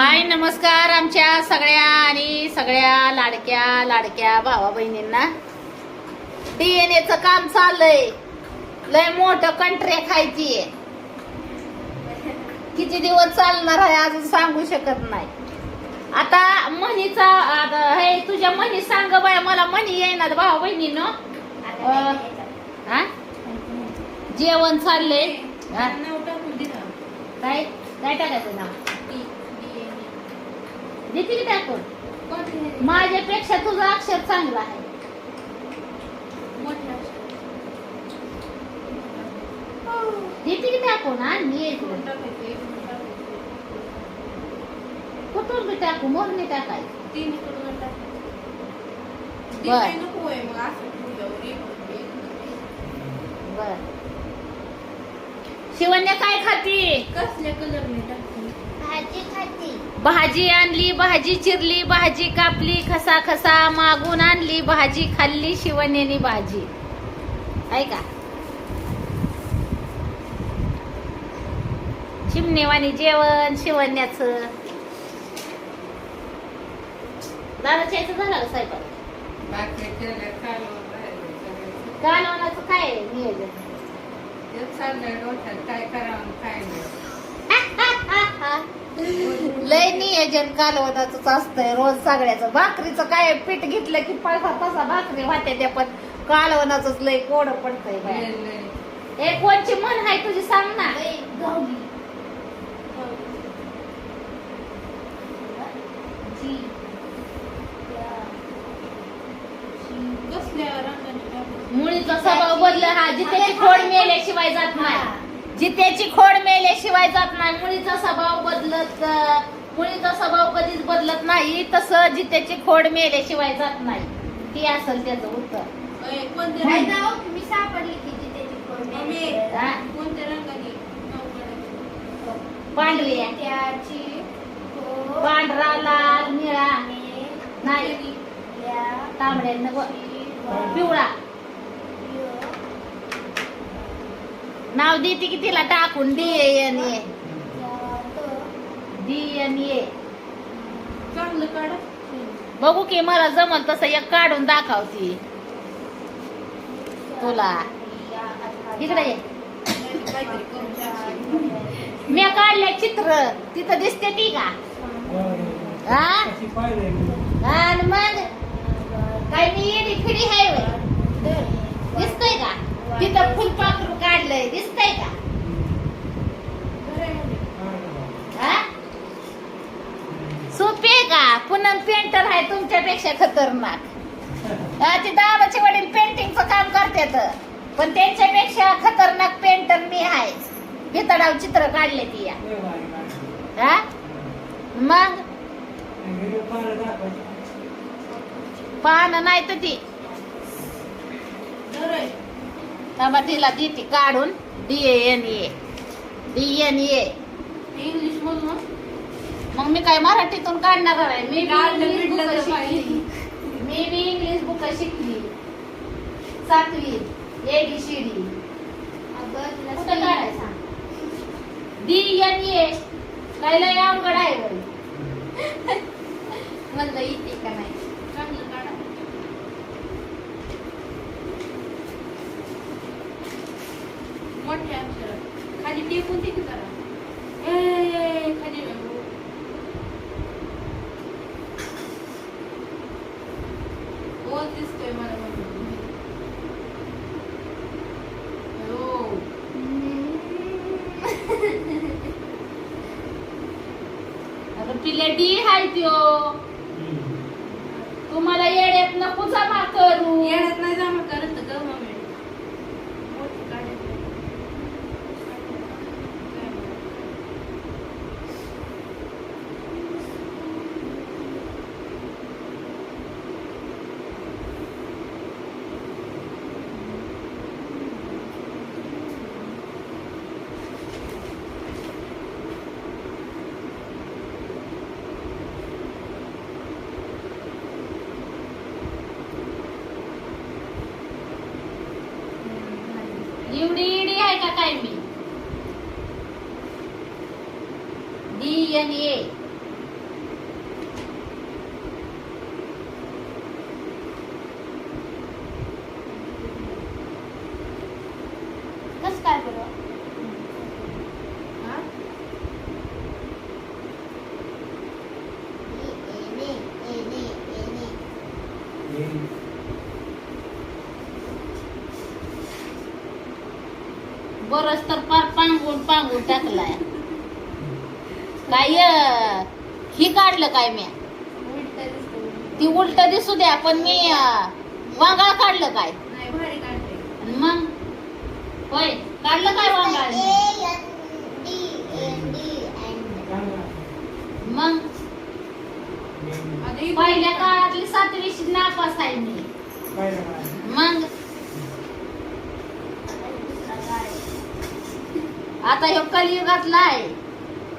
हाय नमस्कार आमच्या सगळ्या आणि सगळ्या लाडक्या लाडक्या भावा बहिणींना. डीएनएच काम चाललंय. लय मोठं कंट्रे खायची. किती दिवस चालणार आहे अजून सांगू शकत नाही. आता म्हणीचा आता हे तुझ्या म्हणी सांग बाय मला म्हणी येणार भावा बहिणीनं. हा? जेवण चाललंय? काय? काय टाकायचं नाव? देते की टाकून माझ्यापेक्षा तुझं अक्षर चांगलं आहे. देते की टाकून आणि. कुठून बी टाकू? मोरणी टाकायचं. बर. शिवण्या काय खाती? कसल्या कलरने टाकते? भाजी खाती. भाजी आणली भाजी चिरली भाजी कापली खसा खसा मागून आणली भाजी खाल्ली शिवण्यानी भाजी. ऐका चिमणेवाणी जेवण शिवण्याच. झालं. कालवणाचं काय नियोजन? काय करावं काय नाही. लय नियोजन कालवणाच असतंय रोज सगळ्याचं. भाकरीचं काय पीठ घेतलं की पासा पासा भाकरी वाटे त्या पण कालवणाच लय कोड पडतंय बाया. हे कोणची मन आहे तुझी सांग ना. मुळीचा स्वभाव बदल हा जित्याची खोड मेल्याशिवाय जात नाही. जित्याची खोड मेल्याशिवाय जात नाही. मुळीचा स्वभाव बदलत अं, मुळीचा स्वभाव कधीच बदलत नाही. तसं जित्याची खोड मेल्याशिवाय जात नाही. ती असेल त्याचं उत्तर. मी सापडली? पांढरी. आहे. त्याची खोड पांढरा लाल निळा. नाही. या तांबड्या नको. पिवळा. नाव देते की तिला टाकून D N A. D N A. चांगलं काढा. बघू की मला जमल तसं एक काढून दाखवती. तुला. इकडे ये. मी काढले चित्र. तिथं दिसते ती का? हा. आणि मग? काय मी येडी फिडी आहे? दिसतंय का? तिथं फुलपाखरू काढलंय दिसतंय का? सोपे सोपी आहे का? पुन्हा पेंटर आहे तुमच्यापेक्षा खतरनाक. ते दादाचे वडील पेंटिंगचं काम करतात. पण त्यांच्यापेक्षा खतरनाक पेंटर मी आहे. भितडाव चित्र काढले ती या. मग? पाहणं नाही तर ती. थांबा तिला देते काढून. D N A D N A English बोल ना मग मी काय मराठीतून काढणार आहे? मी बी इंग्लिश बुकं. शिकली. मी बी इंग्लिश बुक शिकली. सातवी. एबीसीडी कुठं काढायचा? डी एन ए काय लय अवघड आहे. म्हणलं इथे का नाही चांगलं काढा मोठ्या अक्षरात खाली टेकून ते करा ए खाली ओ दिसतोय मला. हो. पिल्या डी हाय त्यो. तुम्हाला येड्यात नको जमा करू. येण्यात नाही जमा करत. बरंच तर पार पांगून पांगून टाकलाय. काय ही काढलं काय मी. ती उलट दिसू द्या पण मी वांगाळ काढलं काय? नाही भारी काढते आणि मग? होय काढलं काय वांगाळ? मग? पहिल्या काळातली सातवी नापास आहे मी. मग दुसरा काय आता ह्यो कलियुगातला आहे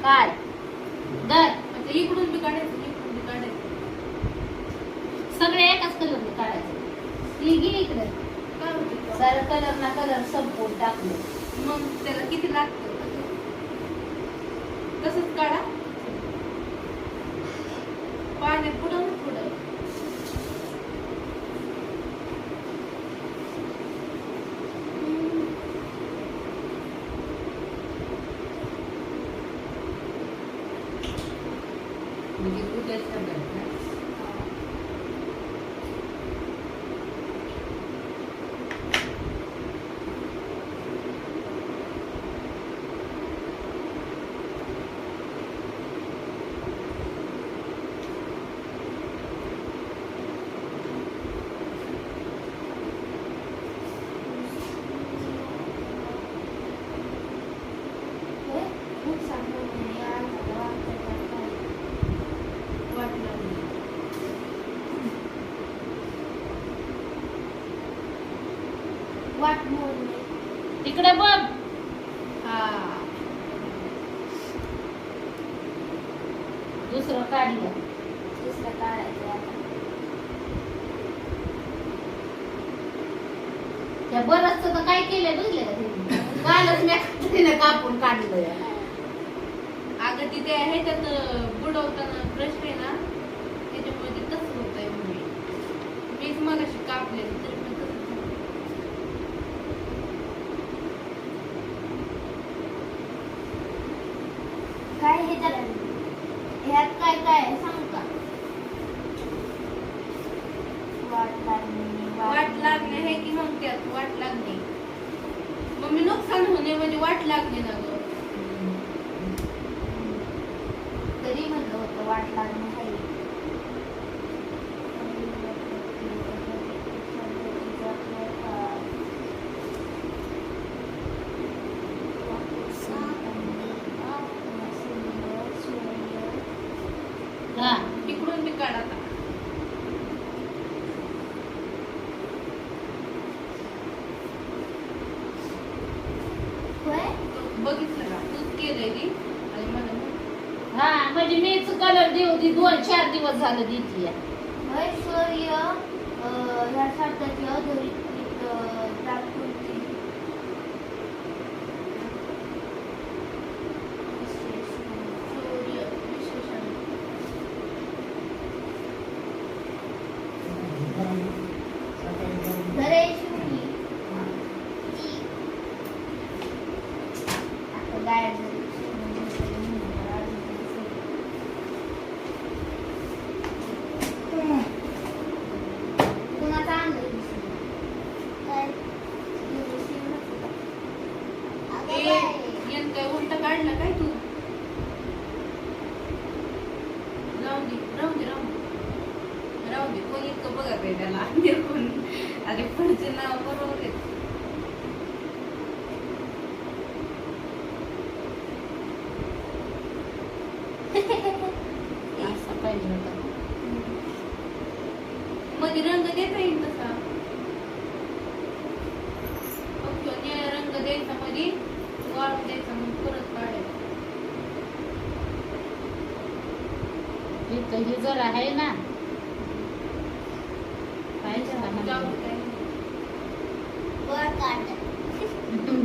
काय? दर आता इकडून बी काढायचं इकडून बी काढायचं. सगळे एकाच कलर काढायचे. ती इकडे. काय होतं? सारं कलर ना कलर संपवून टाकले. मग त्याला किती लागतं? तसंच काढा. पाण्यात पुढं ना पुढं म्हणजे कुठे होय? खूप चांगलं या आता वाटतं काय. वाटलं वाट मोडणे तिकडे बघ हा. दुसरं काढलं. दुसरं काढायचं आता. त्या बरंच तर काय केलंय बघले का तिने कालच मी तिने कापून काढलंय अगं तिथे आहे त्यात बुडवताना ब्रश आहे ना त्याच्यामुळे ते तसं होत आहे म्हणजे. मीच मगाशी कापले तरी पण झालं. काय हे त्याला ह्यात काय काय? आहे सांगू का? वाट लागणे वाट लागणे हे की मग त्यात वाट लागणे मग मी नुकसान होणे म्हणजे वाट लागणे ना ग तरी म्हणलं होतं वाट लागणे आहे हा इकडून बी काढ आता होय बघितलं का तूच केलंय ती आणि मला म्हण- हा म्हणजे मीच कलर देऊ दी दोन चार दिवस झालं देते सूर्य या शब्दाची अधोरेखित अं, प्राकृती विशेषण. सूर्य विशेषण धरे शिवणी ती आता गायब झाली. शिवणी म्हटलं म्हणून मला अजून काही दिसत नाही. कुणाचा अंदाज दिसला? काय? एवढी शिवणच होता. अगं ए, बाई. यानं काय उलट काढलं काय तू राहून दे राहून दे राहून दे कोणी इतकं बघत आहे त्याला. आणि कोण अरे पुढचे नाव बरोबर आहे. असं पाहिजे होतं. मध्ये रंग देता येईल तसा. रंग द्यायचा मध्ये द्यायचा मग परत काढायचा. ही जरा आहे ना. पाहिजे का जाऊ मला? दे काय नाही. वर काढ.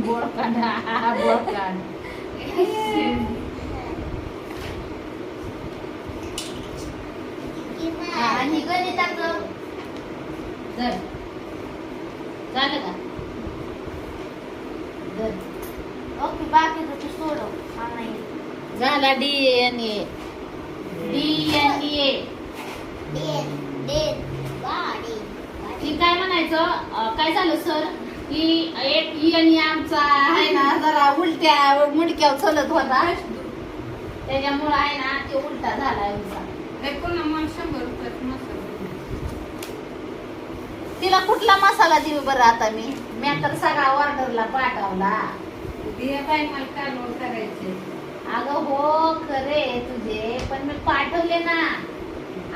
बोळ काढा बोळ काढ हा, आणि गणिताचं जर झालं का जर ओके बाकीचं तू सोडव मला नाही येत. झाला D N A D N A Den डेन गाडी काय म्हणायचं? काय झालं सर? की एक येणी आमचा आहे ना जरा उलट्या मुडक्यावर चलत होता. त्याच्यामुळे आहे ना ते उलटा झाला तिला कुठला मसाला देऊ बरं आता मी? मी तर सगळा ऑर्डरला पाठवला. अगं हो खरे तुझे पण मी पाठवले ना.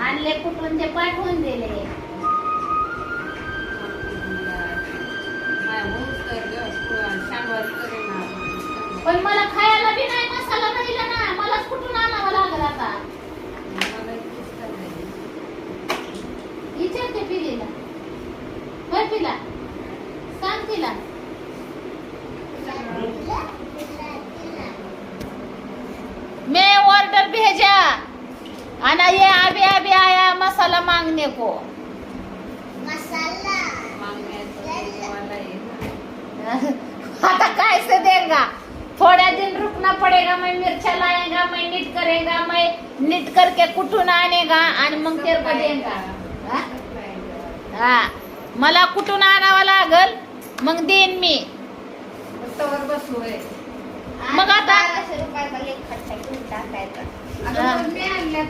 आणले कुठून ते पाठवून दिले. पण मला खायला बी नाही मसाला राहिला ना मलाच कुठून आणावं लागल आता? विचारते पिलीला. होय पिला? सांग तिला. मैं ऑर्डर भेजा आना ये अभी अभी आया मसाला मांगने को. मसाला. आता काय से देगा? थोड़ा दिन रुकना पड़ेगा मैं मिर्चा लाएगा मैं नीट करेगा मैं नीट करके कुठून आणेगा आणि मग देगा हा? हा. मला कुठून आणावं लागल? मग देईन मी. मग आता-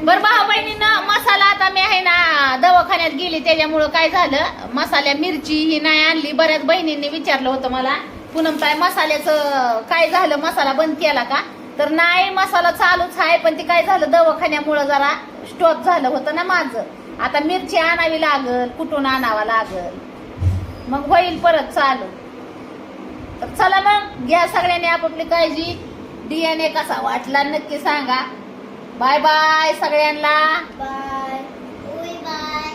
बर भाऊ बहिणीनं मसाला आता मी आहे ना दवाखान्यात गेली त्याच्यामुळं काय झालं? मसाल्या मिरची ही नाही आणली. बऱ्याच बहिणींनी विचारलं होतं मला. पूनम मसाल्याचं काय झालं? मसाला बंद केला का? तर नाही मसाला चालूच आहे पण ते काय झालं? दवाखान्यामुळं जरा स्टॉप झालं होतं ना माझं. आता मिरची आणावी लागल कुठून आणावा लागल? मग होईल परत चालू. तर चला मग घ्या सगळ्यांनी आपापली काळजी. डीएनए कसा वाटला नक्की सांगा. बाय बाय सगळ्यांना. Bye bye